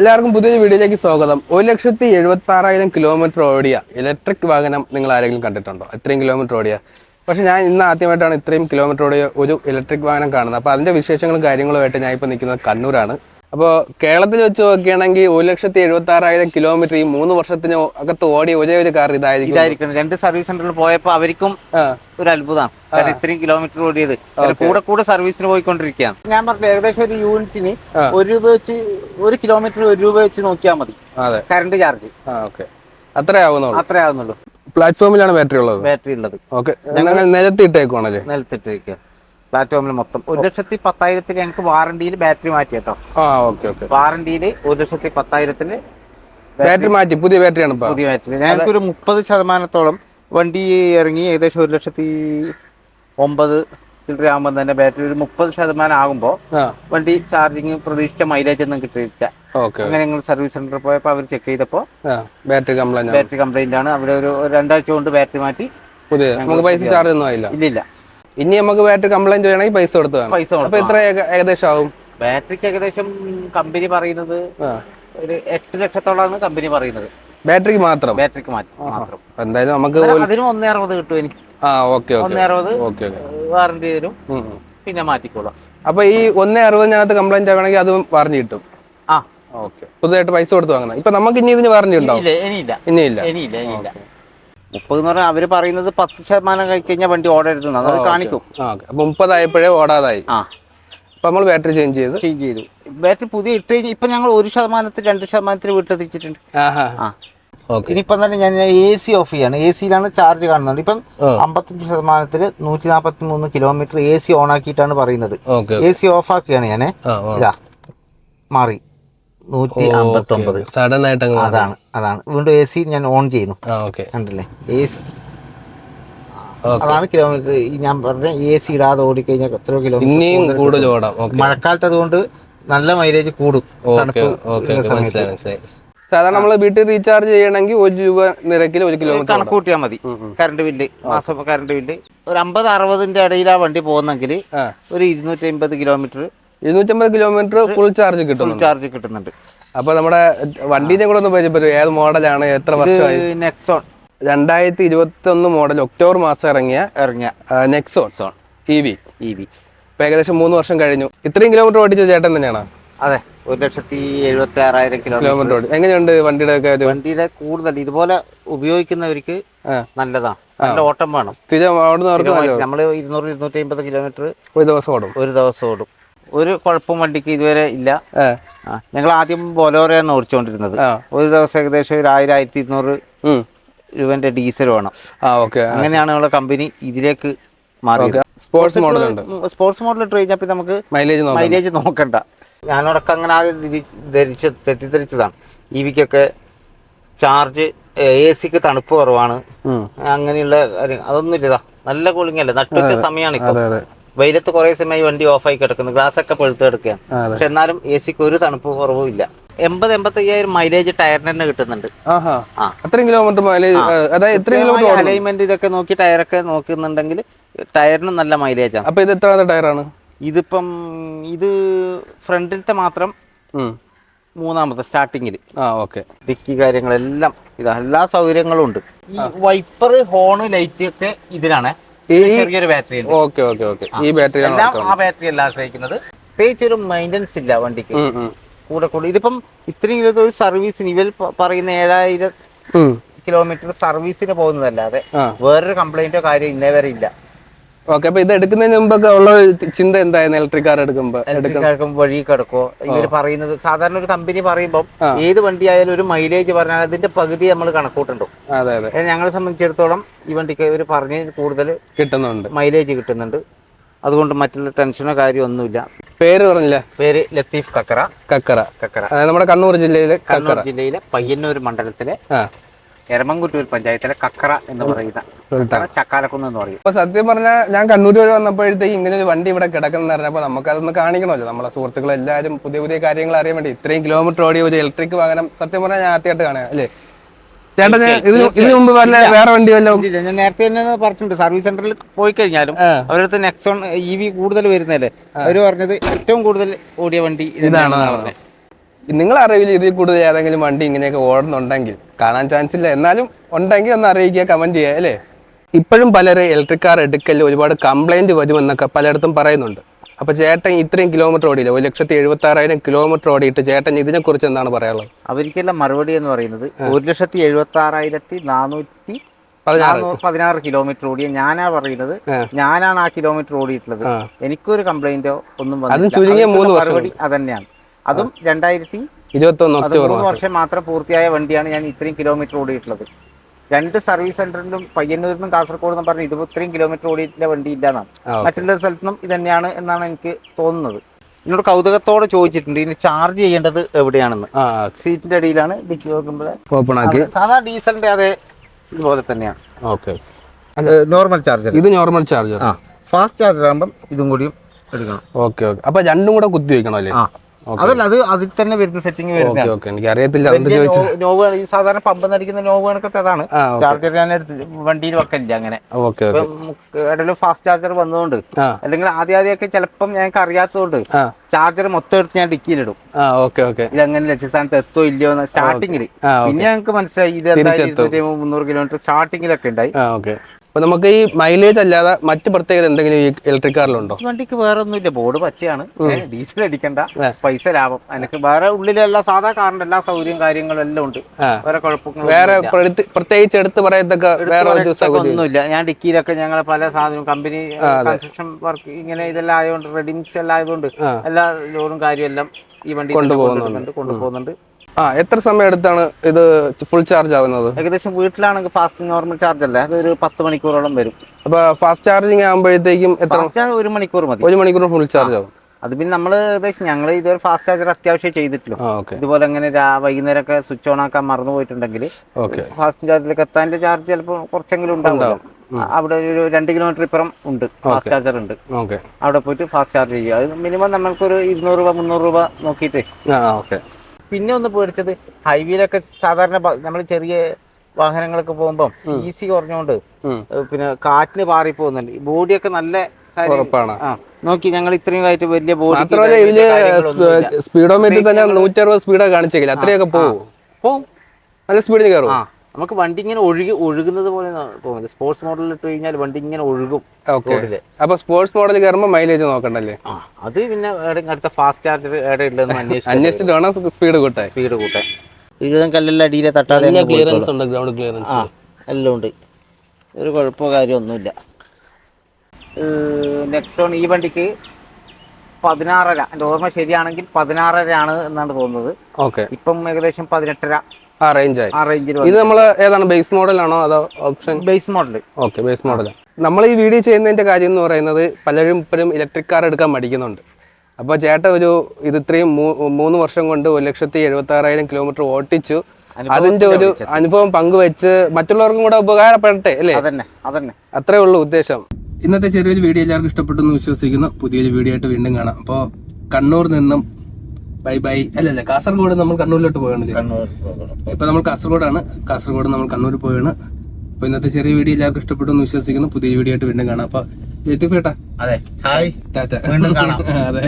എല്ലാവർക്കും പുതിയൊരു വീഡിയോയിലേക്ക് സ്വാഗതം. ഒരു ലക്ഷത്തി എഴുപത്തി ആറായിരം കിലോമീറ്റർ ഓടിയ ഇലക്ട്രിക് വാഹനം നിങ്ങൾ ആരെങ്കിലും കണ്ടിട്ടുണ്ടോ? ഇത്രയും കിലോമീറ്റർ ഓടിയ. പക്ഷേ ഞാൻ ഇന്ന് ആദ്യമായിട്ടാണ് ഇത്രയും കിലോമീറ്റർ ഓടിയ ഒരു ഇലക്ട്രിക് വാഹനം കാണുന്നത്. അപ്പോൾ അതിന്റെ വിശേഷങ്ങളും കാര്യങ്ങളുമായിട്ട് ഞാൻ ഇപ്പോൾ നിൽക്കുന്നത് കണ്ണൂരാണ്. അപ്പോൾ കേരളത്തിൽ വെച്ച് നോക്കുകയാണെങ്കിൽ ഒരു ലക്ഷത്തി എഴുപത്തി ആറായിരം കിലോമീറ്റർ ഈ മൂന്ന് വർഷത്തിന് അകത്ത് ഓടിയ ഒരേ ഒരു കാർ ഇതായിരിക്കും. ഇതായിരിക്കും. രണ്ട് സർവീസ് സെന്ററിൽ പോയപ്പോൾ അവർക്കും ഒരു അത്ഭുതമാണ്. കാരണം ഇത്രയും കിലോമീറ്റർ ഓടിയത്. കൂടെ കൂടെ സർവീസിന് പോയിക്കൊണ്ടിരിക്കുകയാണ്. ഞാൻ പറഞ്ഞത് ഏകദേശം ഒരു യൂണിറ്റിന് ഒരു രൂപ വെച്ച് ഒരു കിലോമീറ്റർ ഒരു രൂപ വെച്ച് നോക്കിയാൽ മതി. അതെ. കറണ്ട് ചാർജ് ആ ഓക്കെ. അത്രേ ആവുന്നുള്ളൂ. അത്രേ ആവുന്നുള്ളൂ. പ്ലാറ്റ്ഫോമിലാണ് ബാറ്ററി ഉള്ളത്. ബാറ്ററി ഉള്ളത്. ഓക്കെ. ഞങ്ങൾ നിലത്തിട്ടേക്കുവാണല്ലേ? നിലത്തിട്ടേക്കുക പ്ലാറ്റ്ഫോമിൽ മൊത്തം. ഒരു ലക്ഷത്തി പത്തായിരത്തിന് ഞങ്ങൾക്ക് വാറണ്ടിയിൽ ബാറ്ററി മാറ്റി കേട്ടോ. ആ ഓക്കെ ഓക്കെ. വാറണ്ടിയിൽ ഒരു ലക്ഷത്തി പത്തായിരത്തിന് ബാറ്ററി മാറ്റി പുതിയ ബാറ്ററിയാണ് ആണ് പുതിയ ബാറ്ററി ഞങ്ങൾക്ക് ഒരു മുപ്പത് ശതമാനത്തോളം വണ്ടി ഇറങ്ങി ഏകദേശം ഒരു ലക്ഷത്തി ഒമ്പത് ചില്ലറ ആകുമ്പോൾ തന്നെ ബാറ്ററി ഒരു മുപ്പത് ശതമാനം ആകുമ്പോൾ വണ്ടി ചാർജിങ് പ്രതീക്ഷിച്ച മൈലേജ് ഒന്നും കിട്ടിയില്ല ഓക്കെ അങ്ങനെ ഞങ്ങൾ സർവീസ് സെന്ററിൽ പോയപ്പോൾ അവർ ചെക്ക് ചെയ്തപ്പോൾ ബാറ്ററി കംപ്ലൈന്റ് ബാറ്ററി കംപ്ലൈന്റ് ആണ്. അവിടെ ഒരു രണ്ടാഴ്ച കൊണ്ട് ബാറ്ററി മാറ്റി പുതിയ. നമുക്ക് പൈസ ചാർജ് ഒന്നും ആയില്ല. ഇല്ലില്ല. ഇനി നമുക്ക് ബാറ്ററി കംപ്ലൈന്റ് ചെയ്യണമെങ്കിൽ പൈസ കൊടുത്തു പൈസ അപ്പൊ എത്ര ഏകദേശം ആവും? ബാറ്ററിക്ക് ഏകദേശം കമ്പനി പറയുന്നത് ഒരു എട്ട് ലക്ഷത്തോളാണ് കമ്പനി പറയുന്നത്. ബാറ്ററിക്ക് മാത്രം? ബാറ്ററിക്ക് മാത്രം. എന്തായാലും നമുക്ക് അതിനും ഒന്നേ അറുപത് കിട്ടും എനിക്ക് ആ ഓക്കെ ഒന്നേ അറുപത് വാറണ്ടി തരും. പിന്നെ മാറ്റിക്കോളാം. അപ്പൊ ഈ ഒന്നേ അറുപതിനകത്ത് കംപ്ലൈന്റ് ആവണമെങ്കിൽ അതും വാറന്റി കിട്ടും. ആ. ഓക്കെ. പുതുതായിട്ട് പൈസ കൊടുത്ത് വാങ്ങണം. ഇപ്പൊ നമുക്ക് ഇനി ഇതിന് വാറന്റി ഉണ്ടാവും ഇല്ല ഇനിയില്ല. ഇനിയില്ല. ഇനിയില്ല ഇനിയില്ല. മുപ്പത് എന്ന് പറഞ്ഞാൽ അവർ പറയുന്നത് പത്ത് ശതമാനം കഴിക്കഴിഞ്ഞാൽ വണ്ടി ഓടരുത് അത് കാണിക്കും. മുപ്പതായപ്പോഴേ ഓടാതായി. ആ. അപ്പൊ നമ്മൾ ബാറ്ററി ചേഞ്ച് ചെയ്തു. ചേഞ്ച് ചെയ്തു. ബാറ്ററി പുതിയ ഇട്ട് കഴിഞ്ഞാൽ ഇപ്പൊ ഞങ്ങൾ ഒരു ശതമാനത്തിൽ രണ്ട് ശതമാനത്തിൽ വീട്ടിലെത്തിച്ചിട്ടുണ്ട്. ആ. ഇനിയിപ്പം തന്നെ ഞാൻ എ സി ഓഫ് ചെയ്യാണ്. എ സിയിലാണ് ചാർജ് കാണുന്നത്. ഇപ്പം അമ്പത്തഞ്ച് ശതമാനത്തിൽ നൂറ്റി നാൽപ്പത്തി മൂന്ന് കിലോമീറ്റർ എ സി ഓൺ ആക്കിയിട്ടാണ് പറയുന്നത് എ സി ഓഫ് ആക്കുകയാണ് ഞാൻ ഇതാ. മാറി. നൂറ്റി അമ്പത്തി ഒമ്പത് സഡൻ ആയിട്ട് അതാണ് അതാണ്. വീണ്ടും എ സി ഞാൻ ഓൺ ചെയ്യുന്നു. ആ കണ്ടില്ലേ? A C. അതാണ് കിലോമീറ്റർ ഞാൻ പറഞ്ഞ എ സി ഇടാതെ ഓടിക്കഴിഞ്ഞാൽ എത്ര കിലോമീറ്റർ കൂടുതൽ ഓടാം മഴക്കാലത്ത് അതുകൊണ്ട് നല്ല മൈലേജ് കൂടും. തണുപ്പ് സാധാരണ നമ്മൾ വീട്ടിൽ റീചാർജ് ചെയ്യണമെങ്കിൽ ഒരു രൂപ നിരക്കിൽ ഒരു കിലോമീറ്റർ കണക്ക് കൂട്ടിയാൽ മതി. കറണ്ട് ബില്ല് മാസം കറണ്ട് ബില്ല് ഒരു അമ്പത് അറുപതിന്റെ ഇടയിലാ വണ്ടി പോകുന്നെങ്കിൽ ഒരു ഇരുന്നൂറ്റി അമ്പത് കിലോമീറ്റർ ഇരുന്നൂറ്റമ്പത് കിലോമീറ്റർ ഫുൾ ചാർജ് കിട്ടും ചാർജ് കിട്ടുന്നുണ്ട്. അപ്പൊ നമ്മുടെ വണ്ടീനെ കൂടെ ഒന്ന് പരിചയപ്പെടും ഏത് മോഡലാണ് എത്ര വർഷമായി? നെക്സോൺ രണ്ടായിരത്തി ഇരുപത്തി ഒന്ന് മോഡൽ ഒക്ടോബർ മാസം ഇറങ്ങിയ ഇറങ്ങിയ. Nexon E V E V ഇപ്പൊ ഏകദേശം മൂന്ന് വർഷം കഴിഞ്ഞു. ഇത്രയും കിലോമീറ്റർ ഓടിച്ച ചേട്ടൻ തന്നെയാണ്? അതെ ഒരു ലക്ഷത്തി എഴുപത്തി ആറായിരം കിലോമീറ്റർ ഓടി. എങ്ങനെയുണ്ട് വണ്ടിയുടെ ഒക്കെ വണ്ടിയുടെ കൂടുതൽ ഇതുപോലെ ഉപയോഗിക്കുന്നവർക്ക് നല്ലതാണ്. നല്ല ഓട്ടം വേണം. സ്ഥിരം നമ്മൾ ഇരുന്നൂറ് ഇരുന്നൂറ്റി അമ്പത് കിലോമീറ്റർ ഒരു ദിവസം ഓടും. ഒരു ദിവസം ഓടും. ഒരു കുഴപ്പം വണ്ടിക്ക് ഇതുവരെ ഇല്ല. ഞങ്ങൾ ആദ്യം ബോലോറയാണ് ഓടിച്ചുകൊണ്ടിരുന്നത് ഒരു ദിവസം ഏകദേശം ഒരു ആയിരം ആയിരത്തി ഇരുന്നൂറ് രൂപന്റെ ഡീസൽ വേണം. അങ്ങനെയാണ് നമ്മളെ കമ്പനി ഇതിലേക്ക് മാറിയത്. സ്പോർട്സ് മോഡൽ സ്പോർട്സ് മോഡൽ ഇട്ട് കഴിഞ്ഞാൽ പിന്നെ നമുക്ക് മൈലേജ് മൈലേജ് നോക്കണ്ട. ഞാനോടൊക്കെ അങ്ങനെ ആദ്യം ധരിച്ച് ധരിച്ച് തെറ്റിദ്ധരിച്ചതാണ്. ഇ വിക്കൊക്കെ ചാർജ് എ സിക്ക് തണുപ്പ് കുറവാണ്. അങ്ങനെയുള്ള അതൊന്നും ഇല്ലതാ നല്ല കൂളിംഗ് അല്ലേ? നട്ടുച്ച സമയമാണ് ഇപ്പൊ. വെയിലത്ത് കുറേ സമയം വണ്ടി ഓഫായി കിടക്കുന്നു. ഗ്ലാസ് ഒക്കെ പെഴുത്ത് കിടക്കുകയാണ്. പക്ഷെ എന്നാലും എ സിക്ക് ഒരു തണുപ്പ് കുറവും ഇല്ല. എൺപത് എൺപത്തയ്യായിരം മൈലേജ് ടയറിന് തന്നെ കിട്ടുന്നുണ്ട്. അത്രയും കിലോമീറ്റർ മൈലേജ് അതായത് എത്രയും കിലോമീറ്റർ അലൈൻമെന്റ് ഇതൊക്കെ നോക്കി ടയറൊക്കെ നോക്കുന്നുണ്ടെങ്കിൽ ടയറിന് നല്ല മൈലേജ് ആണ്. അപ്പൊ ഇത് എത്ര ടയറാണ് ഇതിപ്പം ഇത് ഫ്രണ്ടിലത്തെ മാത്രം മൂന്നാമത്തെ സ്റ്റാർട്ടിങ്ങിൽ ആ ഓക്കെ ഡിക്കി കാര്യങ്ങളെല്ലാം ഇതാ എല്ലാ സൗകര്യങ്ങളും ഉണ്ട്. ഈ വൈപ്പർ ഹോണ് ലൈറ്റ് ഒക്കെ ഇതിലാണ്. ചെറിയൊരു ബാറ്ററി ഉണ്ട്. Okay okay okay. ഈ ബാറ്ററി എല്ലാം ആ ബാറ്ററി അല്ല ആശ്രയിക്കുന്നത്. പ്രത്യേകിച്ച് ഒരു മെയിന്റനൻസ് ഇല്ല വണ്ടിക്ക്. കൂടെ കൂടെ. ഇതിപ്പം ഇത്രയും ഒരു സർവീസിന് ഇവർ പറയുന്ന ഏഴായിരം കിലോമീറ്റർ സർവീസിന് പോകുന്നതല്ലാതെ വേറൊരു കംപ്ലൈന്റോ കാര്യം ഇന്നേ വരെ ഇല്ല. ഓക്കെ അപ്പൊ ഇത് എടുക്കുന്നതിന് മുമ്പൊക്കെ ഉള്ള ചിന്ത എന്തായിരുന്നു ഇലക്ട്രിക് കാർ എടുക്കുമ്പോ? ഇലക്ട്രിക് കാർ വഴി കിടക്കോ ഇവർ പറയുന്നത് സാധാരണ ഒരു കമ്പനി പറയുമ്പോൾ. ഏത് വണ്ടി ആയാലും ഒരു മൈലേജ് പറഞ്ഞാൽ അതിന്റെ പകുതി നമ്മൾ കണക്കൂട്ടുണ്ടോ അതെ അതെ. ഞങ്ങളെ സംബന്ധിച്ചിടത്തോളം ഈ വണ്ടിക്ക് ഇവർ പറഞ്ഞ് കൂടുതൽ കിട്ടുന്നുണ്ട്. മൈലേജ് കിട്ടുന്നുണ്ട്. അതുകൊണ്ട് മറ്റുള്ള ടെൻഷനോ കാര്യമോ ഒന്നുമില്ല. പേര് പറഞ്ഞില്ല? പേര് ലത്തീഫ് കക്കറ. കക്കറ. കക്കറ. നമ്മുടെ കണ്ണൂർ ജില്ലയിലെ കണ്ണൂർ ജില്ലയിലെ പയ്യന്നൂർ മണ്ഡലത്തിലെ എരമംകുറ്റൂർ പഞ്ചായത്തിലെ കക്കറ എന്ന് പറയുന്ന കക്കറ ചക്കാലക്കുന്ന് എന്ന് പറയും. അപ്പൊ സത്യം പറഞ്ഞാൽ ഞാൻ കണ്ണൂർ വരെ വന്നപ്പോഴത്തേക്ക് ഇങ്ങനെ ഒരു വണ്ടി ഇവിടെ കിടക്കുന്ന പറഞ്ഞപ്പോൾ നമുക്കതൊന്ന് കാണിക്കണമല്ലോ. നമ്മളെ സുഹൃത്തുക്കൾ എല്ലാവരും പുതിയ പുതിയ കാര്യങ്ങൾ അറിയാൻ വേണ്ടി ഇത്രയും കിലോമീറ്റർ ഓടിയ ഒരു ഇലക്ട്രിക് വാഹനം സത്യം പറഞ്ഞാൽ ഞാൻ ആദ്യമായിട്ട് കാണുക അല്ലേ? ചേട്ടാ ഇതിന് ഇതിനു മുമ്പ് വല്ല വേറെ വണ്ടി വല്ലതും? ഞാൻ നേരത്തെ തന്നെ പറഞ്ഞിട്ടുണ്ട്. സർവീസ് സെന്ററിൽ പോയി കഴിഞ്ഞാലും. അവരടുത്ത് നെക്സോൺ ഇ വി കൂടുതൽ വരുന്നല്ലേ അവർ പറഞ്ഞത് ഏറ്റവും കൂടുതൽ ഓടിയ വണ്ടി ഇതാണ് ഇതാണ് അറിവിൽ ഇതിൽ കൂടുതൽ ഏതെങ്കിലും വണ്ടി ഇങ്ങനെയൊക്കെ ഓടുന്നുണ്ടെങ്കിൽ കാണാൻ ചാൻസ് ഇല്ല. എന്നാലും ഉണ്ടെങ്കിൽ ഒന്ന് അറിയിക്കുക കമന്റ് ചെയ്യുക അല്ലേ? ഇപ്പോഴും പലരെ ഇലക്ട്രിക് കാർ എടുക്കൽ ഒരുപാട് കംപ്ലൈന്റ് വരുമെന്നൊക്കെ പലയിടത്തും പറയുന്നുണ്ട്. അപ്പൊ ചേട്ടൻ ഇത്രയും കിലോമീറ്റർ ഓടിയില്ല? ഒരു ലക്ഷത്തി എഴുപത്തി ആറായിരം കിലോമീറ്റർ ഓടിയിട്ട് ചേട്ടൻ ഇതിനെക്കുറിച്ച് എന്താണ് പറയാനുള്ളത്? അവർക്കെല്ലാം മറുപടി എന്ന് പറയുന്നത് ഒരു ലക്ഷത്തി എഴുപത്തി ആറായിരത്തി നാനൂറ്റി പതിനാറ്. കിലോമീറ്റർ ഓടിയ ഞാനാ പറയുന്നത്. ഞാനാണ് ആ കിലോമീറ്റർ ഓടിയിട്ടുള്ളത്. എനിക്കൊരു കംപ്ലൈന്റോ ഒന്നും മറുപടി അതന്നെയാണ്. അതും രണ്ടായിരത്തി ഇരുപത്തി മൂന്ന് വർഷം മാത്രം പൂർത്തിയായ വണ്ടിയാണ് ഞാൻ ഇത്രയും കിലോമീറ്റർ ഓടിയിട്ടുള്ളത്. രണ്ട് സർവീസ് സെന്ററിലും പയ്യന്നൂരിൽ നിന്നും കാസർഗോഡ് നിന്നും പറഞ്ഞ് കിലോമീറ്റർ ഓടിയിട്ടുള്ള വണ്ടി ഇല്ലാന്നാണ്. മറ്റുള്ള സ്ഥലത്തുനിന്നും ഇത് തന്നെയാണ് എന്നാണ് എനിക്ക് തോന്നുന്നത്. എന്നോട് കൗതുകത്തോടെ ചോദിച്ചിട്ടുണ്ട് ഇതിന് ചാർജ് ചെയ്യേണ്ടത് എവിടെയാണെന്ന്. സീറ്റിന്റെ അടിയിലാണ് ഡിക്കി നോക്കുമ്പോൾ ഓപ്പൺ ആക്കി. സാധാ ഡീസലിന്റെ അതേ ഇതുപോലെ തന്നെയാണ്. ഓക്കെ. നോർമൽ ചാർജർ ഇത് നോർമൽ ചാർജർ ഫാസ്റ്റ് ചാർജർ ആകുമ്പം ഇതും കൂടിയും എടുക്കണം. Okay okay. അപ്പൊ രണ്ടും കൂടെ കുത്തി വെക്കണം അല്ലേ? അതല്ല അത് അതിൽ തന്നെ വരുന്ന സെറ്റിംഗ് വരുന്നത് എനിക്ക് അറിയത്തില്ല നോവ് സാധാരണ പമ്പ് നടിക്കുന്ന നോവ് കണക്കത്തെ അതാണ്. ചാർജർ ഞാൻ എടുത്ത് വണ്ടിയിൽ വെക്കലില്ല അങ്ങനെ. ഇടയിൽ ഫാസ്റ്റ് ചാർജർ വന്നതുകൊണ്ട്. അല്ലെങ്കിൽ ആദ്യം ആദ്യമൊക്കെ ചിലപ്പം ഞങ്ങൾക്ക് അറിയാത്തതുകൊണ്ട് ചാർജർ മൊത്തം എടുത്ത് ഞാൻ ഡിക്കിയിലിടും. ഇതങ്ങനെ ലക്ഷ്യസ്ഥാനത്ത് എത്തോ ഇല്ലയോ എന്ന് സ്റ്റാർട്ടിങ്ങിൽ പിന്നെ ഞങ്ങൾക്ക് മനസ്സിലായി ഇത് എന്തായാലും മുന്നൂറ് കിലോമീറ്റർ സ്റ്റാർട്ടിങ്ങിലൊക്കെ ഉണ്ടായി. അപ്പൊ നമുക്ക് ഈ മൈലേജ് അല്ലാതെ മറ്റ് പ്രത്യേകത എന്തെങ്കിലും ഈ ഇലക്ട്രിക് കാറിലുണ്ടോ വണ്ടിക്ക് വേറെ ഒന്നുമില്ല ബോർഡ് പച്ചയാണ്. ഡീസൽ അടിക്കണ്ട. പൈസ ലാഭം. എനിക്ക് വേറെ ഉള്ളിലെല്ലാം സാധാ കാറിന്റെ എല്ലാ സൗകര്യം കാര്യങ്ങളും എല്ലാം ഉണ്ട്. വേറെ കുഴപ്പങ്ങളും വേറെ പ്രതി- പ്രത്യേകിച്ച് എടുത്ത് പറയത്തൊക്കെ വേറെ ഒരു ഒന്നുമില്ല. ഞാൻ ഡിക്കിയിലൊക്കെ ഞങ്ങൾ പല സാധനവും കമ്പനി കൺസ്ട്രക്ഷൻ വർക്ക് ഇങ്ങനെ ഇതെല്ലാം ആയതുകൊണ്ട് റെഡിമിക്സ് എല്ലാം ആയതുകൊണ്ട് എല്ലാ ലോഡും കാര്യം എല്ലാം ഈ വണ്ടി കൊണ്ടുപോകുന്നുണ്ട്. കൊണ്ടുപോകുന്നുണ്ട്. ആ എത്ര സമയം എടുത്താണ് ഇത് ഫുൾ ചാർജ് ആവുന്നത്? ഏകദേശം വീട്ടിലാണെങ്കിൽ ഫാസ്റ്റ് നോർമൽ ചാർജ് അല്ലേ? അതൊരു പത്ത് മണിക്കൂറോളം വരും. അപ്പൊ ഫാസ്റ്റ് ചാർജിങ് ആകുമ്പോഴത്തേക്കും എത്ര ഫാസ്റ്റ് ചാർജ് ഒരു മണിക്കൂർ മതി. ഒരു മണിക്കൂർ ഫുൾ ചാർജ് ആവും. അത് പിന്നെ നമ്മൾ ഏകദേശം ഞങ്ങൾ ഇതുവരെ ഫാസ്റ്റ് ചാർജർ അത്യാവശ്യം ചെയ്തിട്ടുള്ളൂ. ആ ഇതുപോലെ അങ്ങനെ വൈകുന്നേരം ഒക്കെ സ്വിച്ച് ഓൺ ആക്കാൻ മറന്നു പോയിട്ടുണ്ടെങ്കിൽ ഫാസ്റ്റ് ചാർജിലേക്ക് എത്താന്റെ ചാർജ് ചിലപ്പോൾ കുറച്ചെങ്കിലും ഉണ്ടാവും. അവിടെ ഒരു രണ്ട് കിലോമീറ്റർ ഇപ്പുറം ഉണ്ട് ഫാസ്റ്റ് ചാർജർ ഉണ്ട്. ഓക്കെ. അവിടെ പോയിട്ട് ഫാസ്റ്റ് ചാർജ് ചെയ്യുക. അത് മിനിമം നമ്മൾക്ക് ഒരു ഇരുന്നൂറ് രൂപ മുന്നൂറ് രൂപ നോക്കിയിട്ട് ആ ഓക്കെ. പിന്നെ ഒന്ന് പേടിച്ചത് ഹൈവേയിലൊക്കെ സാധാരണ നമ്മൾ ചെറിയ വാഹനങ്ങളൊക്കെ പോകുമ്പോൾ സി സി കുറഞ്ഞുകൊണ്ട് പിന്നെ കാറ്റിന് പാറി പോകുന്നുണ്ട്. ബോഡിയൊക്കെ നല്ല ഉറപ്പാണ്. നോക്കി ഞങ്ങൾ ഇത്രയും ആയിട്ട് വലിയ ബോഡി സ്പീഡോ ഇതിൽ സ്പീഡോമീറ്റർ തന്നെ നൂറ്ററുപത് സ്പീഡൊക്കെ കാണിച്ചേക്കില്ല അത്രയൊക്കെ പോകും പോകും നല്ല സ്പീഡിൽ കയറും. നമുക്ക് വണ്ടി ഇങ്ങനെ ഒഴുകി ഒഴുകുന്നത് പോലെ തോന്നുന്നത് സ്പോർട്സ് മോഡലിൽ ഇട്ട് കഴിഞ്ഞാൽ വണ്ടി ഇങ്ങനെ ഒഴുകും അപ്പൊ സ്പോർട്സ് മോഡൽ കയറുമ്പോൾ മൈലേജ് നോക്കണ്ടല്ലേ? അത് പിന്നെ അടുത്ത ഫാസ്റ്റ് ചാർജർ എവിടെ ഇല്ലെന്ന് അന്വേഷിച്ച് അന്വേഷിച്ചിട്ട് വേണം സ്പീഡ് കൂട്ടാൻ. സ്പീഡ് കൂട്ടാൻ. ഇരുപതും കല്ലെല്ലാം അടിയിലെ തട്ടാതെ ക്ലിയറൻസ് ഉണ്ട് ഗ്രൗണ്ട് ക്ലിയറൻസ് ആ എല്ലാം ഉണ്ട്. ഒരു കുഴപ്പമോ കാര്യമൊന്നുമില്ല നെക്സോൺ ഈ വണ്ടിക്ക് പതിനാറര എന്റെ ഓർമ്മ ശരിയാണെങ്കിൽ പതിനാറര ആണ് എന്നാണ് തോന്നുന്നത്. ഓക്കെ ഇപ്പം ഏകദേശം പതിനെട്ടര. ആ റേഞ്ച് ആയി ആ റേഞ്ചിൽ ഇത് നമ്മൾ ഏതാണ് ബേസ് മോഡലാണോ അതോ option base model okay base model നമ്മൾ ഈ വീഡിയോ ചെയ്യുന്നതിന്റെ കാര്യം എന്ന് പറയുന്നത് പലരും ഇപ്പോഴും ഇലക്ട്രിക് കാർ എടുക്കാൻ മടിക്കുന്നുണ്ട്. അപ്പോൾ ചേട്ടൻ ഒരു ഇത് ഇത്രയും മൂന്ന് വർഷം കൊണ്ട് ഒരു ലക്ഷത്തി എഴുപത്തി ആറായിരം കിലോമീറ്റർ ഓട്ടിച്ചു അതിന്റെ ഒരു അനുഭവം പങ്കുവെച്ച് മറ്റുള്ളവർക്കും കൂടെ ഉപകാരപ്പെടട്ടെ അല്ലേ? അതന്നെ അതന്നെ. അത്രേ ഉള്ളൂ ഉദ്ദേശം. ഇന്നത്തെ ചെറിയൊരു വീഡിയോ എല്ലാവർക്കും ഇഷ്ടപ്പെട്ടു എന്ന് വിശ്വസിക്കുന്നു. പുതിയൊരു വീഡിയോ ആയിട്ട് വീണ്ടും കാണാം. അപ്പോൾ കണ്ണൂർ നിന്നും ബൈ ബൈ അല്ലല്ല കാസർഗോഡ് നമ്മൾ കണ്ണൂരിലോട്ട് പോകണല്ലേ ഇപ്പൊ നമ്മൾ കാസർഗോഡാണ്. കാസർഗോഡ് നമ്മൾ കണ്ണൂർ പോവാണ് അപ്പൊ ഇന്നത്തെ ചെറിയ വീഡിയോ എല്ലാവർക്കും ഇഷ്ടപ്പെട്ടു എന്ന് വിശ്വസിക്കുന്നു. പുതിയ വീഡിയോ ആയിട്ട് വീണ്ടും കാണാം. അപ്പൊ ജയത്തിഫേട്ടാ അതെ ഹായ്. ടാറ്റ. വീണ്ടും കാണാം. അതെ.